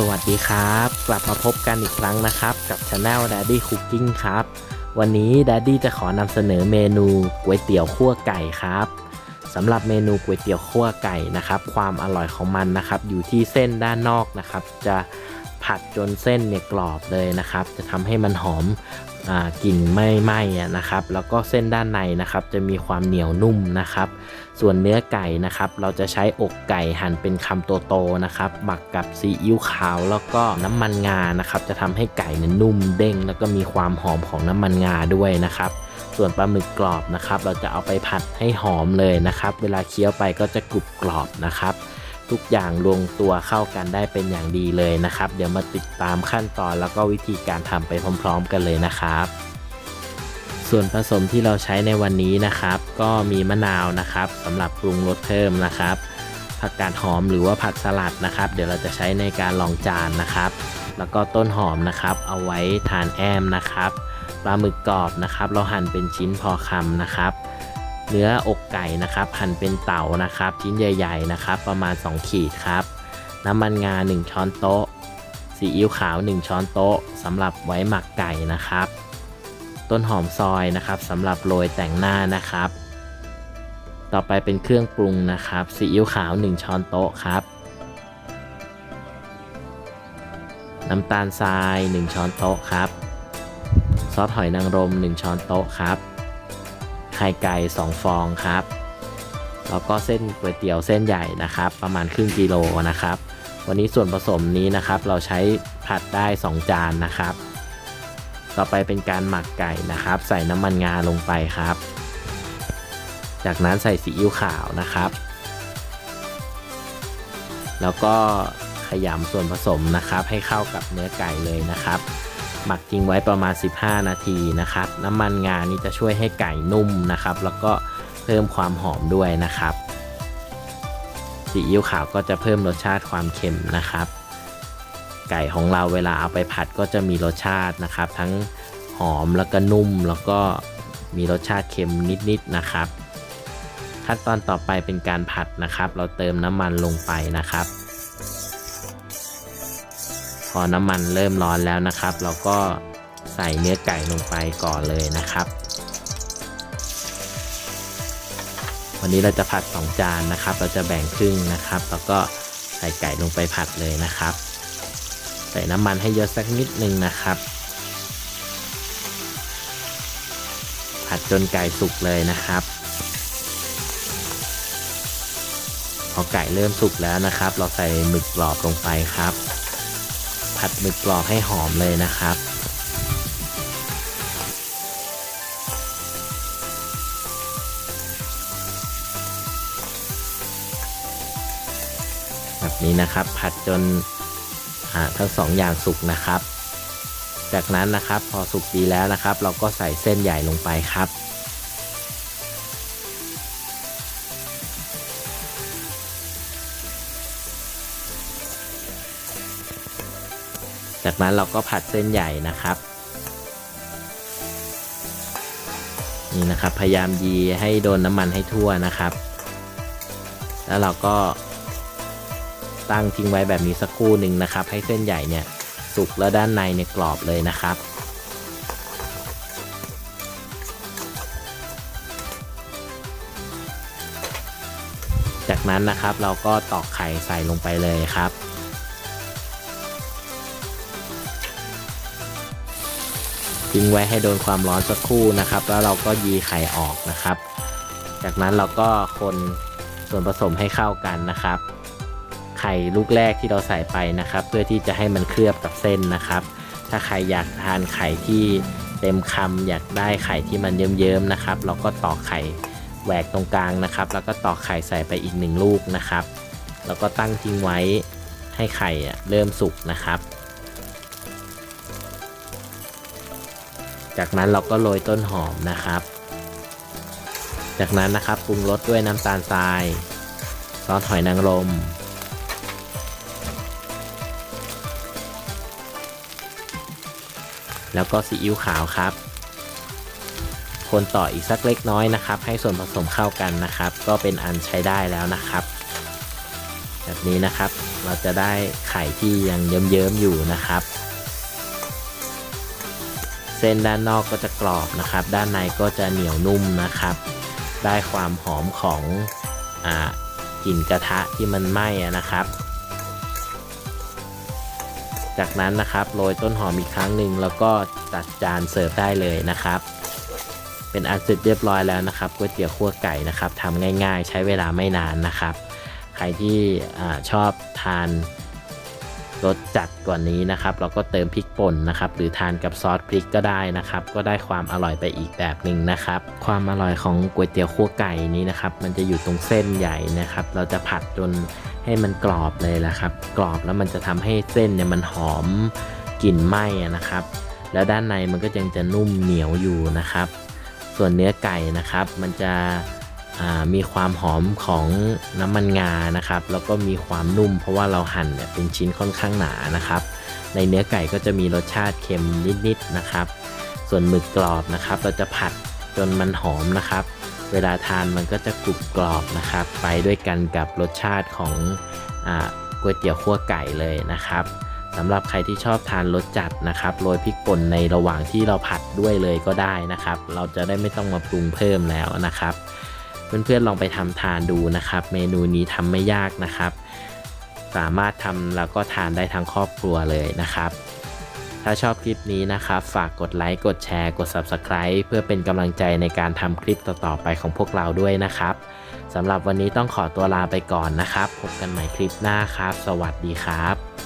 สวัสดีครับ กลับมาพบกันอีกครั้งนะครับ กับช anel Daddy Cooking ครับ วันนี้ Daddy จะขอนำเสนอเมนูก๋วยเตี๋ยวขั่วไก่ครับสำหรับเมนูก๋วยเตี๋ยวขั่วไก่นะครับ ความอร่อยของมันนะครับ อยู่ที่เส้นด้านนอกนะครับ จะ ผัดจนเส้นเนี่ยกรอบเลยนะครับ จะทำให้มันหอมอกลิ่นไม่ไหม้นะครับ แล้วก็เส้นด้านในนะครับ จะมีความเหนียวนุ่มนะครับ ส่วนเนื้อไก่นะครับ เราจะใช้อกไก่หั่นเป็นคำโตๆนะครับ หมักกับซีอิ๊วขาวแล้วก็น้ำมันงานะครับ จะทำให้ไก่เนี่ยนุ่มเด้ง แล้วก็มีความหอมของน้ำมันงาด้วยนะครับ ส่วนปลาหมึกกรอบนะครับ เราจะเอาไปผัดให้หอมเลยนะครับ เวลาเคี้ยวไปก็จะกรุบกรอบนะครับ ทุกอย่างลงตัวเข้ากันได้เป็นอย่างดีเลยนะครับ เดี๋ยวมาติดตามขั้นตอนแล้วก็วิธีการทำไปพร้อม ๆ กันเลยนะครับ ส่วนผสมที่เราใช้ในวันนี้นะครับ ก็มีมะนาวนะครับสำหรับปรุงรสเพิ่มนะครับ ผักกาดหอมหรือว่าผักสลัดนะครับ เดี๋ยวเราจะใช้ในการรองจานนะครับ แล้วก็ต้นหอมนะครับ เอาไว้ทานแอมนะครับปลาหมึกกรอบนะครับ เราหั่นเป็นชิ้นพอคำนะครับ เนื้ออกไก่นะครับหั่นเป็นเต๋านะครับ ชิ้นใหญ่ ๆ นะครับ ประมาณ 2 ขีดครับ น้ำมันงา 1 ช้อนโต๊ะซีอิ๊วขาว 1 ช้อนโต๊ะสำหรับไว้หมักไก่นะครับ ต้นหอมซอยนะครับสำหรับโรยแต่งหน้านะครับ ต่อไปเป็นเครื่องปรุงนะครับซีอิ๊วขาว 1 ช้อนโต๊ะครับ น้ำตาลทราย 1 ช้อนโต๊ะครับ ซอสหอยนางรม 1 ช้อนโต๊ะครับ ไข่ไก่ 2 ฟองครับ แล้วก็เส้นก๋วยเตี๋ยวเส้นใหญ่นะครับ ประมาณครึ่งกิโลนะครับ วันนี้ส่วนผสมนี้นะครับ เราใช้ผัดได้ 2 จานนะครับ ต่อไปเป็นการหมักไก่นะครับ ใส่น้ำมันงาลงไปครับ จากนั้นใส่ซีอิ๊วขาวนะครับ แล้วก็ขยำส่วนผสมนะครับ ให้เข้ากับเนื้อไก่เลยนะครับ หมักทิ้งไว้ประมาณ 15 นาทีนะครับ น้ำมันงานี่จะช่วยให้ไก่นุ่มนะครับ แล้วก็เพิ่มความหอมด้วยนะครับซีอิ๊วขาวก็จะเพิ่มรสชาติความเค็มนะครับ ไก่ของเราเวลาเอาไปผัดก็จะมีรสชาตินะครับ ทั้งหอมแล้วก็นุ่มแล้วก็มีรสชาติเค็มนิดๆนะครับขั้นตอนต่อไปเป็นการผัดนะครับ เราเติมน้ำมันลงไปนะครับ อน้ำมันเริ่มร้อนแล้วนะครับ เราก็ใส่เนื้อไก่ลงไปก่อนเลยนะครับ วันนี้เราจะผัด 2 จานนะครับ เราจะแบ่งครึ่งนะครับ แล้วก็ใส่ไก่ลงไปผัดเลยนะครับ ใส่น้ำมันให้เยอะสักนิดนึงนะครับ ผัดจนไก่สุกเลยนะครับพอไก่เริ่มสุกแล้วนะครับ เราใส่หมึกกรอบลงไปครับ ผัดหมึกกรอบให้หอมเลยนะครับ แบบนี้นะครับผัดจนทั้งสองอย่างสุกนะครับ จากนั้นนะครับพอสุกดีแล้วนะครับ เราก็ใส่เส้นใหญ่ลงไปครับ จากนั้นเราก็ผัดเส้นใหญ่นะครับ นี่นะครับ พยายามยีให้โดนน้ำมันให้ทั่วนะครับ แล้วเราก็ตั้งทิ้งไว้แบบนี้สักครู่หนึ่งนะครับ ให้เส้นใหญ่เนี่ยสุกแล้วด้านในเนี่ยกรอบเลยนะครับจากนั้นนะครับเราก็ตอกไข่ใส่ลงไปเลยครับ ทิ้งไว้ให้โดนความร้อนสักครู่นะครับ แล้วเราก็ยีไข่ออกนะครับ จากนั้นเราก็คนส่วนผสมให้เข้ากันนะครับ ไข่ลูกแรกที่เราใส่ไปนะครับ เพื่อที่จะให้มันเคลือบกับเส้นนะครับ ถ้าใครอยากทานไข่ที่เต็มคำอยากได้ไข่ที่มันเยิ้มๆนะครับ เราก็ตอกไข่แหวกตรงกลางนะครับ แล้วก็ตอกไข่ใส่ไปอีกหนึ่งลูกนะครับ แล้วก็ตั้งทิ้งไว้ให้ไข่เริ่มสุกนะครับ จากนั้นเราก็โรยต้นหอมนะครับ จากนั้นนะครับปรุงรสด้วยน้ำตาลทราย ซอสหอยนางรม แล้วก็ซีอิ๊วขาวครับ คนต่ออีกสักเล็กน้อยนะครับ ให้ส่วนผสมเข้ากันนะครับ ก็เป็นอันใช้ได้แล้วนะครับ แบบนี้นะครับเราจะได้ไข่ที่ยังเยิ้มๆอยู่นะครับ เส้นด้านนอกก็จะกรอบนะครับ ด้านในก็จะเหนียวนุ่มนะครับ ได้ความหอมของอ่ากลิ่นกระทะที่มันไหม้นะครับ จากนั้นนะครับโรยต้นหอมอีกครั้งหนึ่งแล้วก็จัดจานเสิร์ฟได้เลยนะครับ เป็นอันเสร็จเรียบร้อยแล้วนะครับก๋วยเตี๋ยวคั่วไก่นะครับทำง่าย ๆ ใช้เวลาไม่นานนะครับ ใครที่อชอบทาน รสจัดกว่านี้นะครับ เราก็เติมพริกป่นนะครับ หรือทานกับซอสพริกก็ได้นะครับ ก็ได้ความอร่อยไปอีกแบบหนึ่งนะครับ ความอร่อยของก๋วยเตี๋ยวคั่วไก่นี้นะครับ มันจะอยู่ตรงเส้นใหญ่นะครับ เราจะผัดจนให้มันกรอบเลยละครับ กรอบแล้วมันจะทำให้เส้นเนี่ยมันหอมกลิ่นไหม้นะครับ แล้วด้านในมันก็ยังจะนุ่มเหนียวอยู่นะครับ ส่วนเนื้อไก่นะครับ มันจะ มีความหอมของน้ำมันงานะครับ แล้วก็มีความนุ่ม เพราะว่าเราหั่นเนี่ยเป็นชิ้นค่อนข้างหนานะครับ ในเนื้อไก่ก็จะมีรสชาติเค็มนิดๆนะครับ ส่วนหมึกกรอบนะครับ เราจะผัดจนมันหอมนะครับ เวลาทานมันก็จะกรุบกรอบนะครับ ไปด้วยกันกับรสชาติของอก๋วยเตี๋ยวคั่วไก่เลยนะครับสำหรับใครที่ชอบทานรสจัดนะครับโรยพริกป่นในระหว่างที่เราผัดด้วยเลยก็ได้นะครับ เราจะได้ไม่ต้องมาปรุงเพิ่มแล้วนะครับ เพื่อนๆลองไปทำทานดูนะครับ เมนูนี้ทำไม่ยากนะครับ สามารถทำแล้วก็ทานได้ทั้งครอบครัวเลยนะครับ ถ้าชอบคลิปนี้นะครับ ฝากกดไลค์กดแชร์กด Subscribe เพื่อเป็นกำลังใจในการทำคลิปต่อๆไปของพวกเราด้วยนะครับสำหรับวันนี้ต้องขอตัวลาไปก่อนนะครับ พบกันใหม่คลิปหน้าครับ สวัสดีครับ